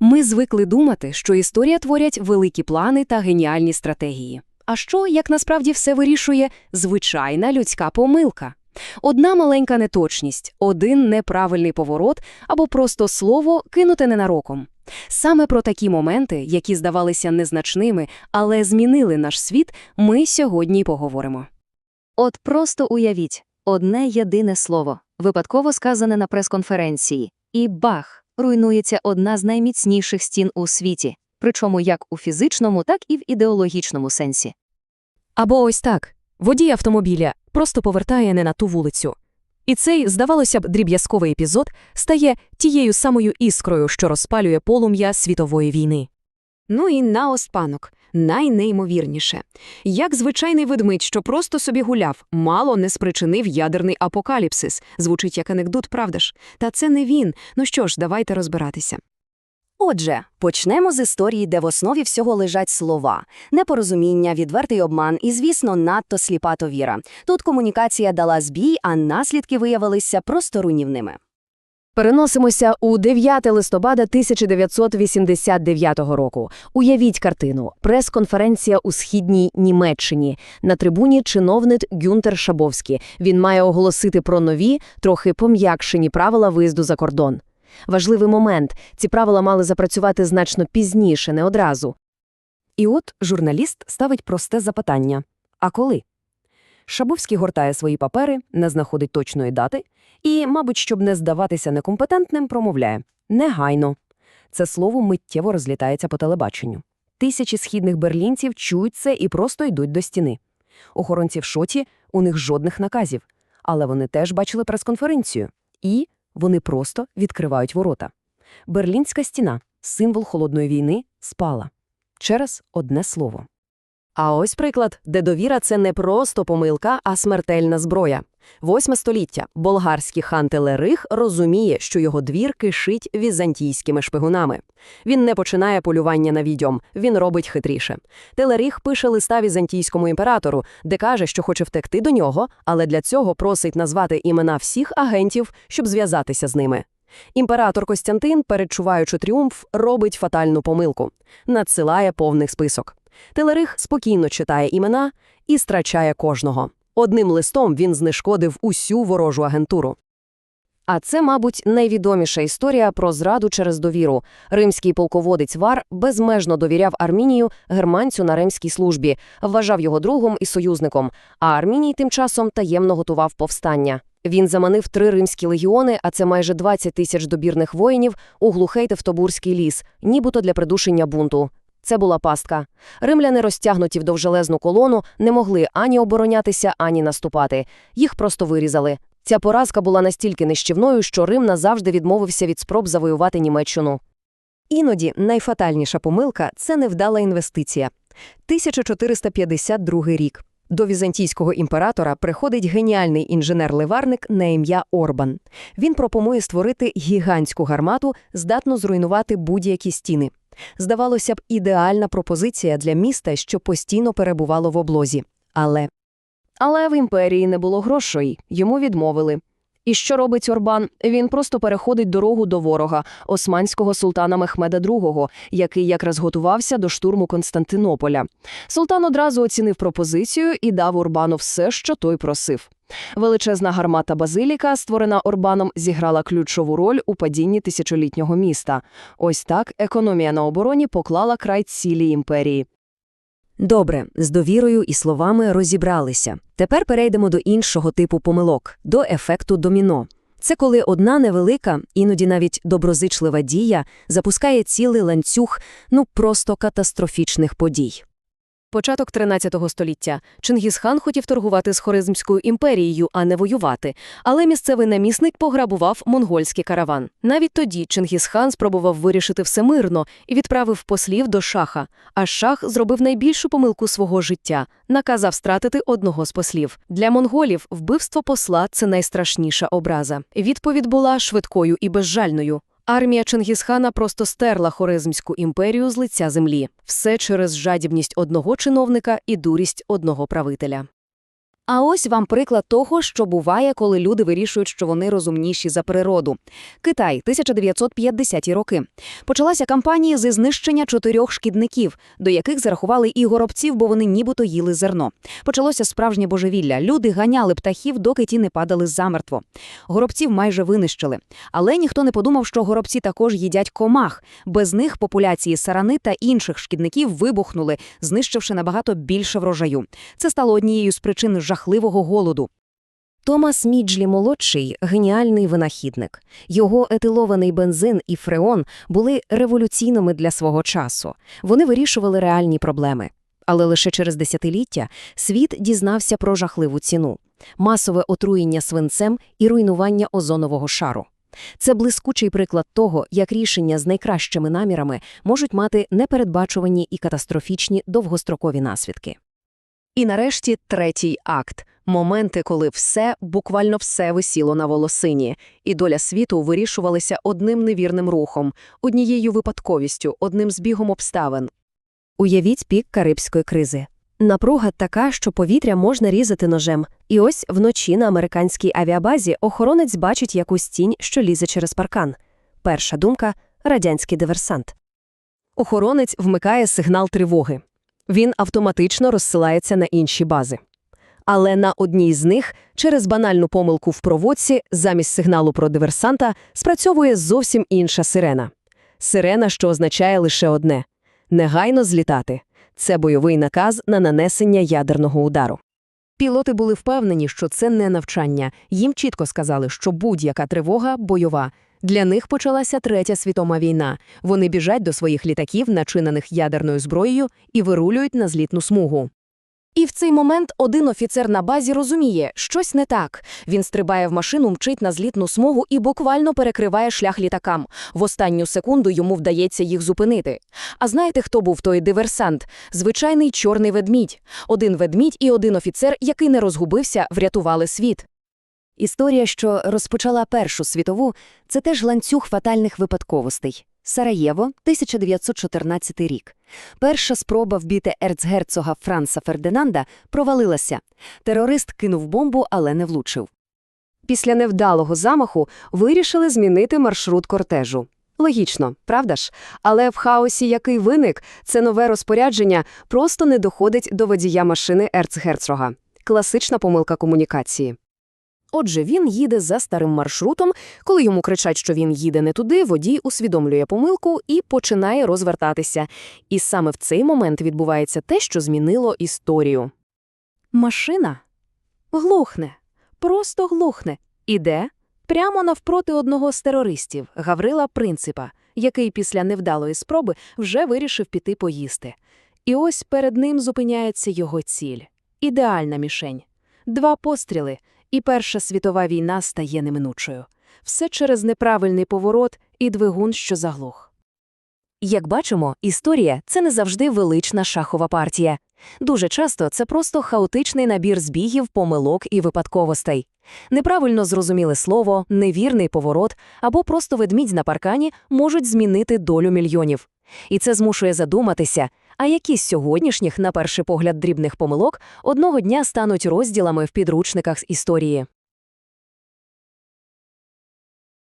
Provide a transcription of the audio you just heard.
Ми звикли думати, що історія творять великі плани та геніальні стратегії. А що, як насправді все вирішує звичайна людська помилка? Одна маленька неточність, один неправильний поворот або просто слово кинуте ненароком. Саме про такі моменти, які здавалися незначними, але змінили наш світ, ми сьогодні й поговоримо. От просто уявіть, одне єдине слово, випадково сказане на прес-конференції, і бах, руйнується одна з найміцніших стін у світі, причому як у фізичному, так і в ідеологічному сенсі. Або ось так. Водій автомобіля просто повертає не на ту вулицю. І цей, здавалося б, дріб'язковий епізод стає тією самою іскрою, що розпалює полум'я світової війни. Ну і наостанок, найнеймовірніше. Як звичайний ведмідь, що просто собі гуляв, мало не спричинив ядерний апокаліпсис. Звучить як анекдот, правда ж? Та це не він. Ну що ж, давайте розбиратися. Отже, почнемо з історії, де в основі всього лежать слова, непорозуміння, відвертий обман і, звісно, надто сліпа віра. Тут комунікація дала збій, а наслідки виявилися просто руйнівними. Переносимося у 9 листопада 1989 року. Уявіть картину. Прес-конференція у східній Німеччині. На трибуні чиновник Гюнтер Шабовський. Він має оголосити про нові, трохи пом'якшені правила виїзду за кордон. Важливий момент. Ці правила мали запрацювати значно пізніше, не одразу. І от журналіст ставить просте запитання «А коли?». Шабовський гортає свої папери, не знаходить точної дати і, мабуть, щоб не здаватися некомпетентним, промовляє «негайно». Це слово миттєво розлітається по телебаченню. Тисячі східних берлінців чують це і просто йдуть до стіни. Охоронці в шоті, у них жодних наказів. Але вони теж бачили прес-конференцію. І вони просто відкривають ворота. Берлінська стіна, символ холодної війни, спала. Через одне слово. А ось приклад, де довіра – це не просто помилка, а смертельна зброя. Восьме століття. Болгарський хан Телерих розуміє, що його двір кишить візантійськими шпигунами. Він не починає полювання на відьом, він робить хитріше. Телерих пише листа візантійському імператору, де каже, що хоче втекти до нього, але для цього просить назвати імена всіх агентів, щоб зв'язатися з ними. Імператор Костянтин, передчуваючи тріумф, робить фатальну помилку – надсилає повний список. Телерих спокійно читає імена і страчає кожного. Одним листом він знешкодив усю ворожу агентуру. А це, мабуть, найвідоміша історія про зраду через довіру. Римський полководець Вар безмежно довіряв Армінію, германцю на римській службі, вважав його другом і союзником, а Арміній тим часом таємно готував повстання. Він заманив три римські легіони, а це майже 20 тисяч добірних воїнів, у глухий Тевтобурський ліс, нібито для придушення бунту. Це була пастка. Римляни, розтягнуті в довжелезну колону, не могли ані оборонятися, ані наступати. Їх просто вирізали. Ця поразка була настільки нищівною, що Рим назавжди відмовився від спроб завоювати Німеччину. Іноді найфатальніша помилка – це невдала інвестиція. 1452 рік. До візантійського імператора приходить геніальний інженер-ливарник на ім'я Орбан. Він пропонує створити гігантську гармату, здатну зруйнувати будь-які стіни. Здавалося б, ідеальна пропозиція для міста, що постійно перебувало в облозі. Але Але в імперії не було грошей, йому відмовили. І що робить Орбан? Він просто переходить дорогу до ворога, османського султана Мехмеда II, який якраз готувався до штурму Константинополя. Султан одразу оцінив пропозицію і дав Орбану все, що той просив. Величезна гармата Базиліка, створена Орбаном, зіграла ключову роль у падінні тисячолітнього міста. Ось так економія на обороні поклала край цілій імперії. Добре, з довірою і словами розібралися. Тепер перейдемо до іншого типу помилок – до ефекту доміно. Це коли одна невелика, іноді навіть доброзичлива дія запускає цілий ланцюг, ну просто катастрофічних подій. Початок 13 століття. Чингісхан хотів торгувати з Хоризмською імперією, а не воювати. Але місцевий намісник пограбував монгольський караван. Навіть тоді Чингісхан спробував вирішити все мирно і відправив послів до шаха. А шах зробив найбільшу помилку свого життя – наказав стратити одного з послів. Для монголів вбивство посла – це найстрашніша образа. Відповідь була швидкою і безжальною. Армія Чингісхана просто стерла Хорезмську імперію з лиця землі. Все через жадібність одного чиновника і дурість одного правителя. А ось вам приклад того, що буває, коли люди вирішують, що вони розумніші за природу. Китай, 1950-ті роки. Почалася кампанія зі знищення чотирьох шкідників, до яких зарахували і горобців, бо вони нібито їли зерно. Почалося справжнє божевілля. Люди ганяли птахів, доки ті не падали замертво. Горобців майже винищили. Але ніхто не подумав, що горобці також їдять комах. Без них популяції сарани та інших шкідників вибухнули, знищивши набагато більше врожаю. Це стало однією з причин жахливого голоду. Томас Міджлі молодший геніальний винахідник. Його етилований бензин і фреон були революційними для свого часу. Вони вирішували реальні проблеми. Але лише через десятиліття світ дізнався про жахливу ціну масове отруєння свинцем і руйнування озонового шару. Це блискучий приклад того, як рішення з найкращими намірами можуть мати непередбачувані і катастрофічні довгострокові наслідки. І нарешті третій акт – моменти, коли все, буквально все висіло на волосині, і доля світу вирішувалася одним невірним рухом, однією випадковістю, одним збігом обставин. Уявіть пік Карибської кризи. Напруга така, що повітря можна різати ножем. І ось вночі на американській авіабазі охоронець бачить якусь тінь, що лізе через паркан. Перша думка – радянський диверсант. Охоронець вмикає сигнал тривоги. Він автоматично розсилається на інші бази. Але на одній з них, через банальну помилку в проводці, замість сигналу про диверсанта, спрацьовує зовсім інша сирена. Сирена, що означає лише одне – негайно злітати. Це бойовий наказ на нанесення ядерного удару. Пілоти були впевнені, що це не навчання. Їм чітко сказали, що будь-яка тривога – бойова. Для них почалася Третя світова війна. Вони біжать до своїх літаків, начинених ядерною зброєю, і вирулюють на злітну смугу. І в цей момент один офіцер на базі розуміє, щось не так. Він стрибає в машину, мчить на злітну смугу і буквально перекриває шлях літакам. В останню секунду йому вдається їх зупинити. А знаєте, хто був той диверсант? Звичайний чорний ведмідь. Один ведмідь і один офіцер, який не розгубився, врятували світ. Історія, що розпочала Першу світову, це теж ланцюг фатальних випадковостей. Сараєво, 1914 рік. Перша спроба вбити ерцгерцога Франца Фердинанда провалилася. Терорист кинув бомбу, але не влучив. Після невдалого замаху вирішили змінити маршрут кортежу. Логічно, правда ж? Але в хаосі, який виник, це нове розпорядження просто не доходить до водія машини ерцгерцога. Класична помилка комунікації. Отже, він їде за старим маршрутом. Коли йому кричать, що він їде не туди, водій усвідомлює помилку і починає розвертатися. І саме в цей момент відбувається те, що змінило історію. Машина глухне, просто глухне. Іде прямо навпроти одного з терористів, Гаврила Принципа, який після невдалої спроби вже вирішив піти поїсти. І ось перед ним зупиняється його ціль. Ідеальна мішень. Два постріли, і Перша світова війна стає неминучою. Все через неправильний поворот і двигун, що заглух. Як бачимо, історія – це не завжди велична шахова партія. Дуже часто це просто хаотичний набір збігів, помилок і випадковостей. Неправильно зрозуміле слово, невірний поворот або просто ведмідь на паркані можуть змінити долю мільйонів. І це змушує задуматися, а які з сьогоднішніх, на перший погляд, дрібних помилок одного дня стануть розділами в підручниках з історії.